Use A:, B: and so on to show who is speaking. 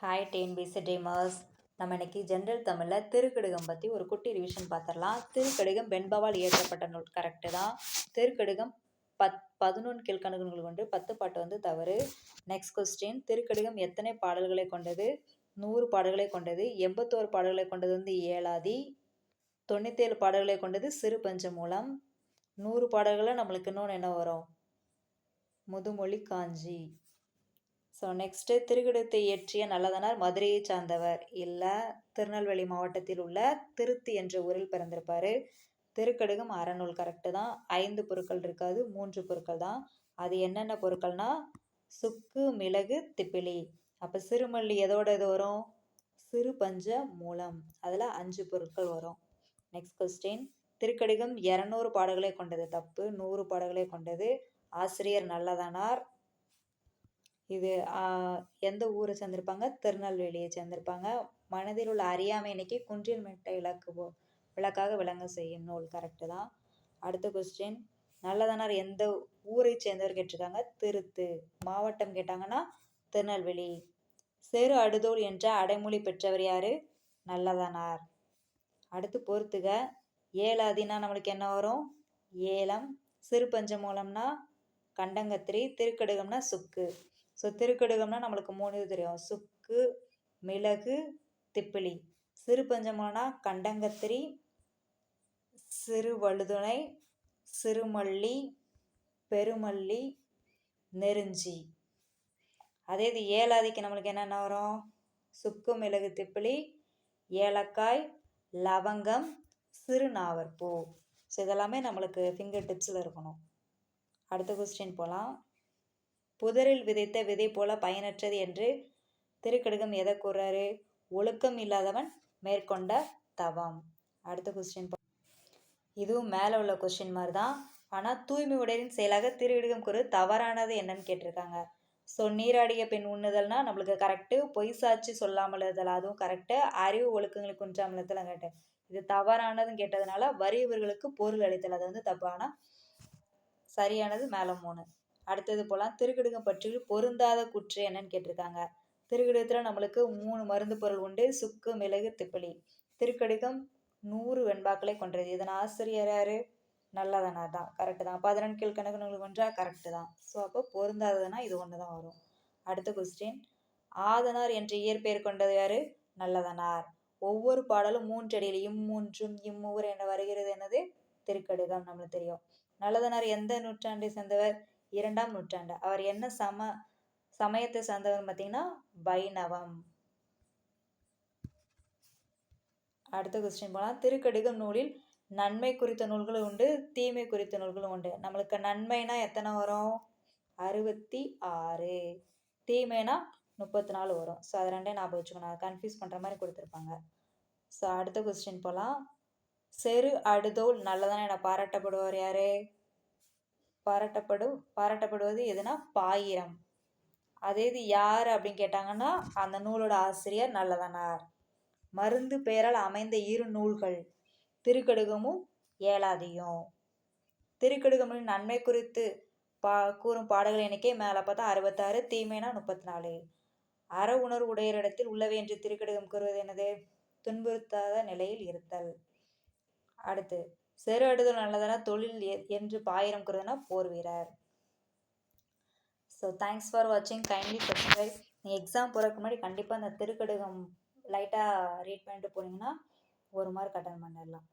A: Hi TNPSC dreamers நம்ம இன்னைக்கு general தமிழில் திருக்கடுகம் பற்றி ஒரு குட்டி ரிவிஷன் பார்த்துடலாம். திருக்கடுகம் வெண்பாவால் இயற்றப்பட்ட நூல் கரெக்டு தான். திருக்கடுகம் பத் பதினொன்று கீழ்கணக்குகள் கொண்டு பத்து பாட்டு வந்து தவறு. நெக்ஸ்ட் கொஸ்டின் திருக்கடுகம் எத்தனை பாடல்களை கொண்டது? நூறு பாடல்களை கொண்டது. எண்பத்தோரு பாடல்களை கொண்டது வந்து ஏழாதி. தொண்ணூற்றேழு பாடல்களை கொண்டது சிறு பஞ்சமூலம். நூறு பாடல்களை நம்மளுக்கு இன்னொன்று என்ன வரும்? முதுமொழி காஞ்சி. ஸோ நெக்ஸ்ட்டு திருக்கடுத்தை இயற்றிய நல்லதனார் மதுரையை சார்ந்தவர். இல்லை திருநெல்வேலி மாவட்டத்தில் உள்ள திருத்தி என்ற ஊரில் பிறந்திருப்பார். திருக்கடுகம் அறநூல் கரெக்டு தான். ஐந்து பொருட்கள் இருக்காது மூன்று பொருட்கள் தான். அது என்னென்ன பொருட்கள்னா சுக்கு மிளகு திப்பிலி. அப்போ சிறுமல்லி எதோட இது வரும்? சிறு பஞ்ச மூலம். அதில் அஞ்சு பொருட்கள் வரும். நெக்ஸ்ட் கொஸ்டின் திருக்கடிகம் இரநூறு பாடல்களை கொண்டது தப்பு நூறு பாடல்களை கொண்டது. ஆசிரியர் நல்லதனார் இது எந்த ஊரை சேர்ந்திருப்பாங்க? திருநெல்வேலியை சேர்ந்திருப்பாங்க. மனதில் உள்ள அறியாமை இன்னைக்கு குன்றில் மிட்ட இலக்கு போ- விளக்காக விளங்க செய்யும் நூல். கரெக்டு தான். அடுத்த கொஸ்டின் நல்லதனார் எந்த ஊரை சேர்ந்தவர் கேட்டிருக்காங்க? திருத்து. மாவட்டம் கேட்டாங்கன்னா திருநெல்வேலி. செரு அடுதோல் என்ற அடைமொழி பெற்றவர் யாரு? நல்லதனார். அடுத்து பொறுத்துக. ஏலாதினா நம்மளுக்கு என்ன வரும்? ஏலம். சிறு பஞ்சமூலம்னா கண்டங்கத்திரி திருக்கடுகம்னா சுக்கு. ஸோ திருக்கடுகம்னா நம்மளுக்கு மூணு இது தெரியும். சுக்கு மிளகு திப்பிலி. சிறு பஞ்சமானா கண்டங்கத்திரி சிறு வழுதுணை சிறுமல்லி பெருமல்லி நெருஞ்சி. அதே இது ஏலாதிக்கு நம்மளுக்கு என்னென்ன வரும்? சுக்கு மிளகு திப்பிலி ஏலக்காய் லவங்கம் சிறு நாவற்பூ ஸோ இதெல்லாமே நம்மளுக்கு ஃபிங்கர் டிப்ஸில் இருக்கணும். அடுத்த கொஸ்டின் போகலாம் புதரில் விதைத்த விதை போல பயனற்றது என்று திருக்கடுகம் எதை கூறாரு? ஒழுக்கம் இல்லாதவன் மேற்கொண்ட தவம். அடுத்த கொஸ்டின் இதுவும் மேலே உள்ள கொஸ்டின் மாதிரி தான். ஆனால் தூய்மை உடையின் செயலாக திருவிடுகம் கூறு தவறானது என்னன்னு கேட்டிருக்காங்க. ஸோ நீராடிய பெண் உண்ணுதல்னா நம்மளுக்கு கரெக்டு பொய் சாட்சி சொல்லாமல் இருதல் அதுவும் கரெக்டு அறிவு ஒழுக்கங்களுக்கு குன்றாமலத்தில் கேட்டேன் இது தவறானதுன்னு கேட்டதுனால வறியவர்களுக்கு பொருள் அளித்தல் அது வந்து தப்பான சரியானது மேலே மூணு. அடுத்தது போலாம். திருக்கடுகம் பற்றி பொருந்தாத குற்று என்னன்னு கேட்டிருக்காங்க. திருக்கடுகத்தில் நம்மளுக்கு மூணு மருந்து பொருள் உண்டு. சுக்கு மிளகு திப்பிலி. திருக்கடுகம் நூறு வெண்பாக்களை கொண்டது இதன் ஆசிரியர் யாரு? நல்லதனார் தான். கரெக்டு தான். பதினெண்டு கீழ்கணக்கு நூல் ஒன்றா கரெக்டு தான். ஸோ அப்போ பொருந்தாததுன்னா இது ஒன்று தான் வரும். அடுத்த கொஸ்டின் ஆதனார் என்ற இயற்பெயர் கொண்டது யாரு? நல்லதனார். ஒவ்வொரு பாடலும் மூன்றடியில் இம்மூன்றும் இம்மூர் என வருகிறது. என்னது? திருக்கடுகம் நம்மளுக்கு தெரியும். நல்லதனார் எந்த நூற்றாண்டை சேர்ந்தவர்? இரண்டாம் நூற்றாண்டு. அவர் என்ன சம சமயத்தை சார்ந்தவர் பார்த்தீங்கன்னா வைணவம். அடுத்த கொஸ்டின் போலாம். திருக்கடிகம் நூலில் நன்மை குறித்த நூல்களும் உண்டு தீமை குறித்த நூல்களும் உண்டு. நம்மளுக்கு நன்மைனா எத்தனை வரும்? அறுபத்தி ஆறு. தீமைனா முப்பத்தி நாலு வரும். ஸோ அது ரெண்டே ஞாபகம் வச்சுக்கணும். அதை கன்ஃபியூஸ் பண்ணுற மாதிரி கொடுத்துருப்பாங்க. ஸோ அடுத்த கொஸ்டின் போகலாம் செரு அடுதோல் நல்லதான என பாராட்டப்படுவார் யார்? பாராட்டப்படும் பாராட்டப்படுவது எதுனா பாயிரம். அதே இது யார் அப்படின்னு கேட்டாங்கன்னா அந்த நூலோட ஆசிரியர் நல்லதனார் மருந்து பெயரால் அமைந்த இரு நூல்கள் திருக்கடுகமும் ஏலாதியும் திருக்கடுகமின் நன்மை குறித்து பா கூறும் பாடல்கள் எண்ணிக்கை மேலே பார்த்தா அறுபத்தாறு தீமைனா முப்பத்தி நாலு அற உணர்வு உடையரிடத்தில் உள்ளவை என்று திருக்கடுகம் கூறுவது என்னது? துன்புறுத்தாத நிலையில் இருத்தல். அடுத்து செரு அடுதல் நல்லதான? தொழில் என்று பாயிரம் கூறுவதுனா போர் வீரர். ஸோ தேங்க்ஸ் ஃபார் வாட்சிங் கைண்ட்லி சப்ஸ்கிரைப் நீங்கள் எக்ஸாம் போகிறதுக்கு முன்னாடி கண்டிப்பாக அந்த திருக்கடுகம் லைட்டாக ரீட் பண்ணிட்டு போனீங்கன்னா ஒரு மார்க் அட்டன் பண்ணிடலாம்.